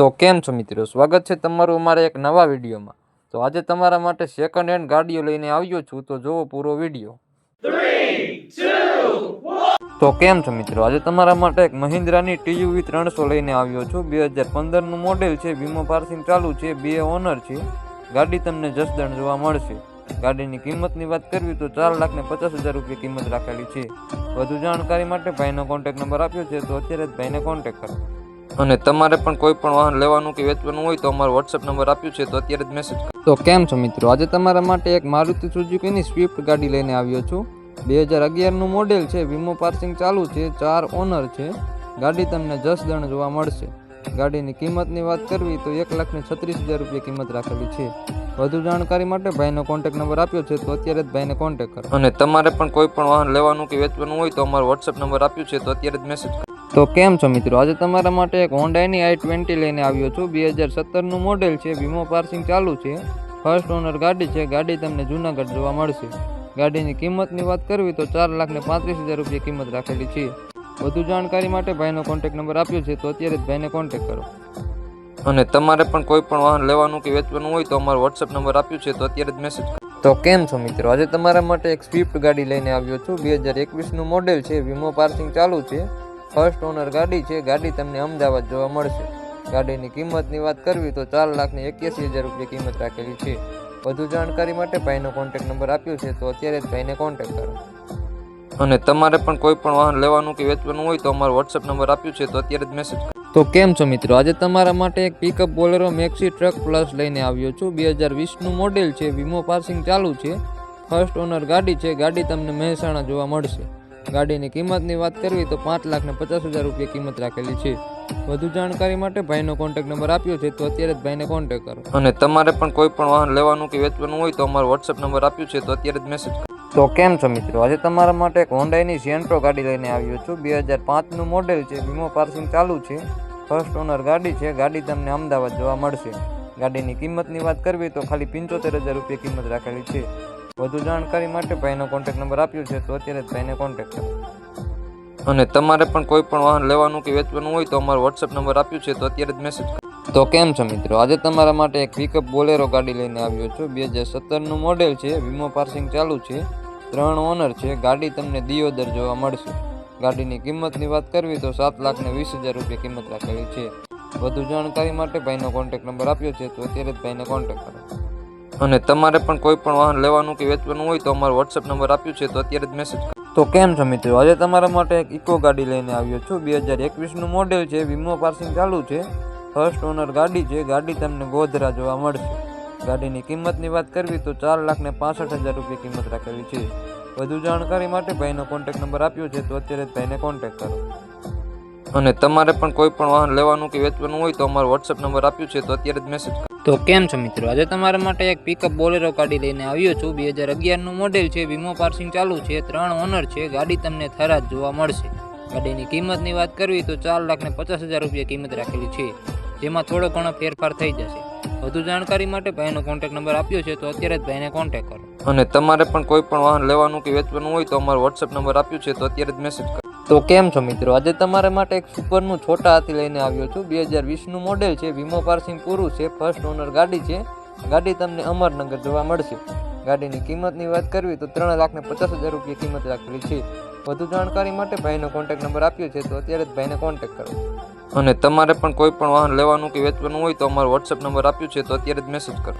તો કેમ છો મિત્રો? સ્વાગત છે તમારું અમારા એક નવા વિડીયોમાં. તો આજે તમારા માટે સેકન્ડ હેન્ડ ગાડીઓ લઈને આવ્યો છું, તો જોવો પૂરો વીડિયો. તો કેમ છો મિત્રો? આજે તમારા માટે એક મહિન્દ્રાની ટીયુવી ત્રણસો લઈને આવ્યો છું. બે હજાર પંદરનું મોડેલ છે, વીમો પાર્સિંગ ચાલુ છે, બે ઓનર છે. ગાડી તમને જસદણ જોવા મળશે. ગાડીની કિંમતની વાત કરવી તો ચાર લાખ ને પચાસ હજાર રૂપિયા કિંમત રાખેલી છે. વધુ જાણકારી માટે ભાઈનો કોન્ટેક્ટ નંબર આપ્યો છે, તો અત્યારે જ ભાઈને કોન્ટેક્ટ કરો. અને તમારે પણ કોઈ પણ વાહન લેવાનું કે વેચવાનું હોય તો અમારો વોટ્સએપ નંબર આપ્યો છે તો અત્યારે જ મેસેજ કરો. તો કેમ છો મિત્રો? આજે તમારા માટે એક મારુતિ સુઝુકીની સ્વિફ્ટ ગાડી લઈને આવ્યો છું. બે હજાર અગિયારનું મોડેલ છે વીમો પાર્સિંગ ચાલુ છે ચાર ઓનર છે. ગાડી તમને જસદણ જોવા મળશે. ગાડીની કિંમતની વાત કરવી તો એક લાખની છત્રીસ હજાર રૂપિયા કિંમત રાખેલી છે. વધુ જાણકારી માટે ભાઈનો કોન્ટેક્ટ નંબર આપ્યો છે તો અત્યારે જ ભાઈને કોન્ટેક્ટ કરો. અને તમારે પણ કોઈ પણ વાહન લેવાનું કે વેચવાનું હોય તો અમારો વોટ્સએપ નંબર આપ્યો છે તો અત્યારે જ મેસેજ કરો. તો કેમ છો મિત્રો? આજે તમારા માટે એક હોન્ડાઈની આઈ ટ્વેન્ટી લઈને આવ્યો છું. બે હજાર સત્તરનું મોડેલ છે. વીમો પાર્સિંગ ચાલુ છે. ફર્સ્ટ ઓનર ગાડી છે. ગાડી તમને જૂનાગઢ જોવા મળશે. ગાડીની કિંમતની વાત કરવી તો ચાર લાખ ને પાંત્રીસ હજાર રૂપિયા કિંમત રાખેલી છે. વધુ જાણકારી માટે ભાઈનો કોન્ટેક્ટ નંબર આપ્યો છે, તો અત્યારે જ ભાઈને કોન્ટેક્ટ કરો. અને તમારે પણ કોઈ પણ વાહન લેવાનું કે વેચવાનું હોય તો અમારો વોટ્સએપ નંબર આપ્યો છે, તો અત્યારે જ મેસેજ કરો. તો કેમ છો મિત્રો? આજે તમારા માટે એક સ્વિફ્ટ ગાડી લઈને આવ્યો છું. બે હજાર એકવીસનું મોડેલ છે. વીમો પાર્સિંગ ચાલુ છે. ફર્સ્ટ ઓનર ગાડી છે. ગાડી તમને અમદાવાદ જોવા મળશે. ગાડીની કિંમતની વાત કરવી તો ચાર લાખની એક્યાસી હજાર રૂપિયા કિંમત રાખેલી છે. વધુ જાણકારી માટે ભાઈનો કોન્ટેક્ટ નંબર આપ્યો છે, તો અત્યારે જ ભાઈને કોન્ટેક્ટ કરો. અને તમારે પણ કોઈ પણ વાહન લેવાનું કે વેચવાનું હોય તો અમારો વોટ્સએપ નંબર આપ્યો છે, તો અત્યારે જ મેસેજ તો કેમ છો મિત્રો? આજે તમારા માટે એક pickup Bolero Maxx truck plus લઈને આવ્યો છું. બે હજાર વીસનું મોડેલ છે. વીમો પાર્સિંગ ચાલુ છે. ફર્સ્ટ ઓનર ગાડી છે. ગાડી તમને મહેસાણા જોવા મળશે. ગાડીની કિંમતની વાત કરવી તો પાંચ લાખ ને પચાસ હજાર રૂપિયા કિંમત રાખેલી છે. વધુ જાણકારી માટે ભાઈનો કોન્ટેક્ટ નંબર આપ્યો છે તો અત્યારે જ ભાઈને કોન્ટેક્ટ કરો. અને તમારે પણ કોઈ પણ વાહન લેવાનું કે વેચવાનું હોય તો અમારો વોટ્સએપ નંબર આપ્યો છે તો અત્યારે જ મેસેજ કરો. તો કેમ છો મિત્રો? આજે તમારા માટે એક હોન્ડાઈની સેન્ટ્રો ગાડી લઈને આવ્યો છું. બે હજાર પાંચનું મોડેલ છે વીમો પાર્સિંગ ચાલુ છે. ફર્સ્ટ ઓનર ગાડી છે ગાડી તમને અમદાવાદ જોવા મળશે. ગાડીની કિંમતની વાત કરવી તો ખાલી પંચોતેર હજાર રૂપિયા કિંમત રાખેલી છે. વધુ જાણકારી માટે ભાઈનો કોન્ટેક્ટ નંબર આપ્યો છે, તો અત્યારે જ ભાઈને કોન્ટેક્ટ કરો. અને તમારે પણ કોઈ પણ વાહન લેવાનું કે વેચવાનું હોય તો અમારો વોટ્સએપ નંબર આપ્યો છે, તો અત્યારે જ મેસેજ કરો. તો કેમ છો મિત્રો? આજે તમારા માટે એક પિકઅપ બોલેરો ગાડી લઈને આવ્યો છું. બે હજાર સત્તરનું મોડેલ છે, વીમો પાર્સિંગ ચાલુ છે. ત્રણ ઓનર છે, ગાડી તમને દિયોદર જોવા મળશે. ગાડીની કિંમતની વાત કરવી તો સાત લાખ ને વીસ હજાર રૂપિયા કિંમત રાખેલી છે. વધુ જાણકારી માટે ભાઈનો કોન્ટેક્ટ નંબર આપ્યો છે, તો અત્યારે જ ભાઈને કોન્ટેક્ટ કરો. અને તમારે પણ કોઈ પણ વાહન લેવાનું કે વેચવાનું હોય તો અમારો વોટ્સએપ નંબર આપ્યો છે તો અત્યારે જ મેસેજ તો કેમ છો મિત્રો? આજે તમારા માટે એક ઇકો ગાડી લઈને આવ્યો છું. બે હજાર એકવીસનું મોડેલ છે. વીમો પાર્સિંગ ચાલુ છે. ફર્સ્ટ ઓનર ગાડી છે. ગાડી તમને ગોધરા જોવા મળશે. ગાડીની કિંમતની વાત કરવી તો ચાર લાખને પાસઠ હજાર રૂપિયા કિંમત રાખેલી છે. વધુ જાણકારી માટે ભાઈનો કોન્ટેક્ટ નંબર આપ્યો છે તો અત્યારે જ ભાઈને કોન્ટેક્ટ કરો. અને તમારે પણ કોઈ પણ વાહન લેવાનું કે વેચવાનું હોય તો અમારો વોટ્સએપ નંબર આપ્યો છે તો અત્યારે જ મેસેજ કરો. તો કેમ છો મિત્રો? આજે તમારા માટે એક પિકઅપ બોલેરો ગાડી લઈને આવ્યો છું. બે હજાર અગિયારનું મોડેલ છે, વીમો પાર્સિંગ ચાલુ છે, ત્રણ ઓનર છે, ગાડી તમને થરાદ જોવા મળશે. ગાડીની કિંમતની વાત કરવી તો ચાર લાખ ને પચાસ હજાર રૂપિયા કિંમત રાખેલી છે, જેમાં થોડો ઘણો ફેરફાર થઈ જશે. વધુ જાણકારી માટે ભાઈનો કોન્ટેક્ટ નંબર આપ્યો છે, તો અત્યારે જ ભાઈને કોન્ટેક્ટ કરો. અને તમારે પણ કોઈ પણ વાહન લેવાનું કે વેચવાનું હોય તો અમારો વોટ્સએપ નંબર આપ્યો છે, તો અત્યારે જ મેસેજ કરો. તો કેમ છો મિત્રો? આજે તમારા માટે એક સુપરનું છોટા હાથી લઈને આવ્યો છું. બે હજાર વીસનું મોડેલ છે. વીમો પાર્સિંગ પૂરું છે. ફર્સ્ટ ઓનર ગાડી છે. ગાડી તમને અમરનગર જોવા મળશે. ગાડીની કિંમતની વાત કરવી તો ત્રણ લાખને પચાસ હજાર રૂપિયા કિંમત રાખેલી છે. વધુ જાણકારી માટે ભાઈનો કોન્ટેક્ટ નંબર આપ્યો છે તો અત્યારે જ ભાઈને કોન્ટેક્ટ કરો. અને તમારે પણ કોઈ પણ વાહન લેવાનું કે વેચવાનું હોય તો અમારો વોટ્સએપ નંબર આપ્યો છે તો અત્યારે જ મેસેજ કરો.